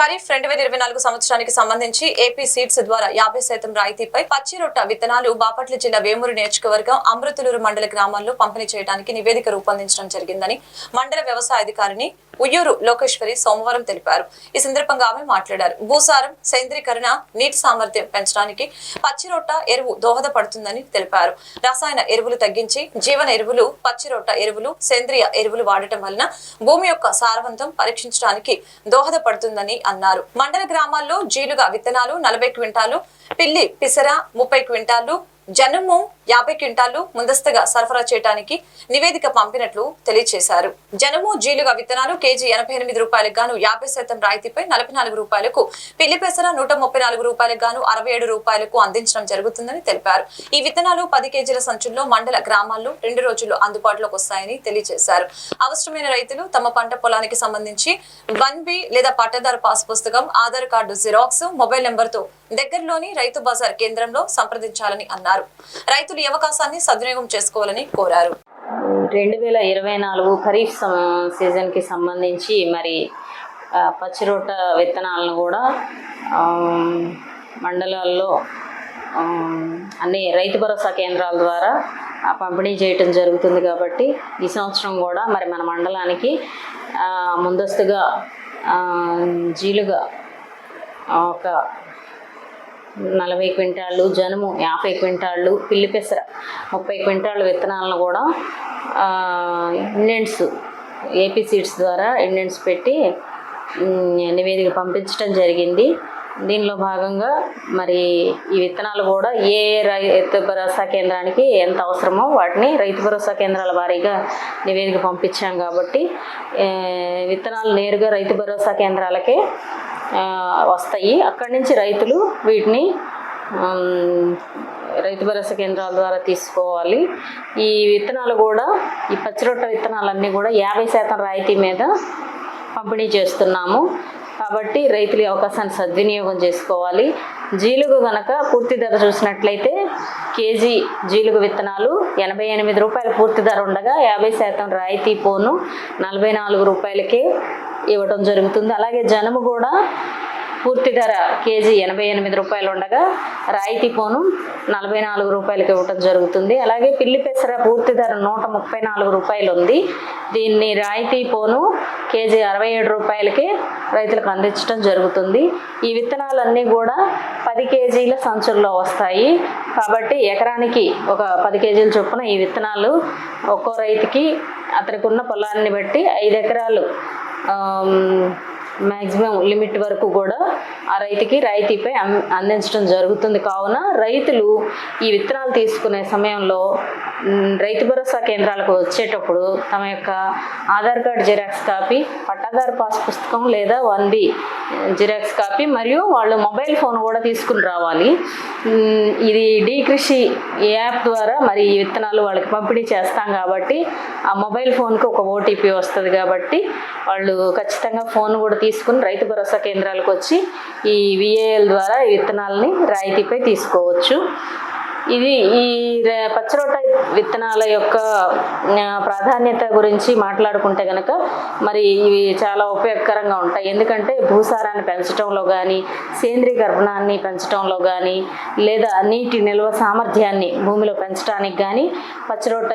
ఖరీఫ్ రెండు వేల ఇరవై నాలుగు సంవత్సరానికి సంబంధించి ఏపీ సీడ్స్ ద్వారా యాభై శాతం రాయితీపై పచ్చి రొట్ట విత్తనాలు బాపట్ల జిల్లా వేమూరు నియోజకవర్గం అమృతులూరు మండల గ్రామాల్లో పంపిణీ చేయడానికి నివేదిక రూపొందించడం జరిగిందని మండల వ్యవసాయ అధికారిని ఉయ్యూరు లోకేశ్వరి సోమవారం తెలిపారు. ఈ సందర్భంగా ఆమె మాట్లాడారు. భూసారం సేంద్రీకరణ నీటి సామర్థ్యం పెంచడానికి పచ్చి రొట్ట ఎరువు దోహదపడుతుందని తెలిపారు. రసాయన ఎరువులు తగ్గించి జీవన ఎరువులు పచ్చి రొట్ట ఎరువులు సేంద్రియ ఎరువులు వాడటం వలన భూమి యొక్క సారవంతం పరీక్షించడానికి దోహదపడుతుందని అన్నారు. మండల గ్రామాల్లో జీలుగా విత్తనాలు నలభై క్వింటాలు పిల్లి పిసర ముప్పై క్వింటాలు జనుము యాభై క్వింటాలు ముందస్తుగా సరఫరా చేయడానికి నివేదిక పంపినట్లు తెలియజేశారు. జనము జీలుగా విత్తనాలు కేజీ ఎనభై ఎనిమిది రూపాయలకు గాను యాభై శాతం రాయితీపై నలభై నాలుగు రూపాయలకు పిల్లి పెసర నూట ముప్పై నాలుగు రూపాయలకు గాను అరవై ఏడు రూపాయలకు అందించడం జరుగుతుందని తెలిపారు. ఈ విత్తనాలు పది కేజీల సంచుల్లో మండల గ్రామాల్లో రెండు రోజుల్లో అందుబాటులోకి వస్తాయని తెలియజేశారు. అవసరమైన రైతులు తమ పంట పొలానికి సంబంధించి వన్ బి లేదా పట్టదారు పాస్ పుస్తకం ఆధార్ కార్డు జిరాక్స్ మొబైల్ నెంబర్తో దగ్గరలోని రైతు బజార్ కేంద్రంలో సంప్రదించాలని అన్నారు. రైతులు ఈ అవకాశాన్ని సద్వినియోగం చేసుకోవాలని కోరారు. రెండు వేల ఇరవై నాలుగు ఖరీఫ్ సం- సీజన్కి సంబంధించి మరి పచ్చిరొట్ట విత్తనాలను కూడా మండలాల్లో అన్ని రైతు భరోసా కేంద్రాల ద్వారా ఆ, పంపిణీ చేయటం జరుగుతుంది కాబట్టి ఈ సంవత్సరం కూడా మరి మన మండలానికి ముందస్తుగా జీలుగా ఒక నలభై క్వింటాళ్ళు జనుము యాభై క్వింటాళ్ళు పిల్లి పెసర ముప్పై క్వింటాళ్ళు విత్తనాలను కూడా ఆ, ఇండియన్స్ ఏపీ సీడ్స్ ద్వారా ఇండియన్స్ పెట్టి నివేదిక పంపించడం జరిగింది. దీనిలో భాగంగా మరి ఈ విత్తనాలు కూడా ఏ రైతు భరోసా కేంద్రానికి ఎంత అవసరమో వాటిని రైతు భరోసా కేంద్రాల వారీగా నివేదిక పంపించాం కాబట్టి విత్తనాలు నేరుగా రైతు భరోసా కేంద్రాలకే వస్తాయి. అక్కడి నుంచి రైతులు వీటిని రైతు భరోసా కేంద్రాల ద్వారా తీసుకోవాలి. ఈ విత్తనాలు కూడా ఈ పచ్చిరొట్ట విత్తనాలన్నీ కూడా యాభై శాతం రాయితీ మీద పంపిణీ చేస్తున్నాము. కాబట్టి రైతులు అవకాశాన్ని సద్వినియోగం చేసుకోవాలి. జీలుగు గనక పూర్తి ధర చూసినట్లయితే కేజీ జీలుగు విత్తనాలు ఎనభై ఎనిమిది రూపాయల పూర్తి ధర ఉండగా యాభై శాతం రాయితీ పోను నలభై నాలుగు రూపాయలకే ఇవ్వడం జరుగుతుంది. అలాగే జనము కూడా పూర్తి ధర కేజీ ఎనభై ఎనిమిది రూపాయలు ఉండగా రాయితీ పోను నలభై నాలుగు రూపాయలకి ఇవ్వటం జరుగుతుంది. అలాగే పిల్లి పెసర పూర్తి ధర నూట ముప్పై నాలుగు రూపాయలు ఉంది దీన్ని రాయితీ పోను కేజీ అరవై ఏడు రూపాయలకి రైతులకు అందించడం జరుగుతుంది. ఈ విత్తనాలన్నీ కూడా పది కేజీల సంచుల్లో వస్తాయి. కాబట్టి ఎకరానికి ఒక పది కేజీల చొప్పున ఈ విత్తనాలు ఒక్కో రైతుకి అతనికి ఉన్న పొలాన్ని బట్టి ఐదు ఎకరాలు Um, మ్యాక్సిమం లిమిట్ వరకు కూడా ఆ రైతుకి రాయితీపై అం- అందించడం జరుగుతుంది. కావున రైతులు ఈ విత్తనాలు తీసుకునే సమయంలో రైతు భరోసా కేంద్రాలకు వచ్చేటప్పుడు తమ యొక్క ఆధార్ కార్డ్ జిరాక్స్ కాపీ పట్టాదారు పాస్ పుస్తకం లేదా వన్ బి జిరాక్స్ కాపీ మరియు వాళ్ళు మొబైల్ ఫోన్ కూడా తీసుకుని రావాలి. ఇది డీ కృషి యాప్ ద్వారా మరి ఈ విత్తనాలు వాళ్ళకి పంపిణీ చేస్తాం కాబట్టి ఆ మొబైల్ ఫోన్కి ఒక ఓటీపీ వస్తుంది కాబట్టి వాళ్ళు ఖచ్చితంగా ఫోన్ కూడా తీసుకుని రైతు భరోసా కేంద్రాలకు వచ్చి ఈ విఏఎల్ ద్వారా విత్తనాలని రాయితీపై తీసుకోవచ్చు. ఇది ఈ ర- పచ్చిరొట్ట విత్తనాల యొక్క ప్రాధాన్యత గురించి మాట్లాడుకుంటే కనుక మరి ఇవి చాలా ఉపయోగకరంగా ఉంటాయి. ఎందుకంటే భూసారాన్ని పెంచడంలో కానీ సేంద్రీయ గర్భణాన్ని పెంచడంలో కానీ లేదా నీటి నిల్వ సామర్థ్యాన్ని భూమిలో పెంచడానికి కానీ పచ్చిరొట్ట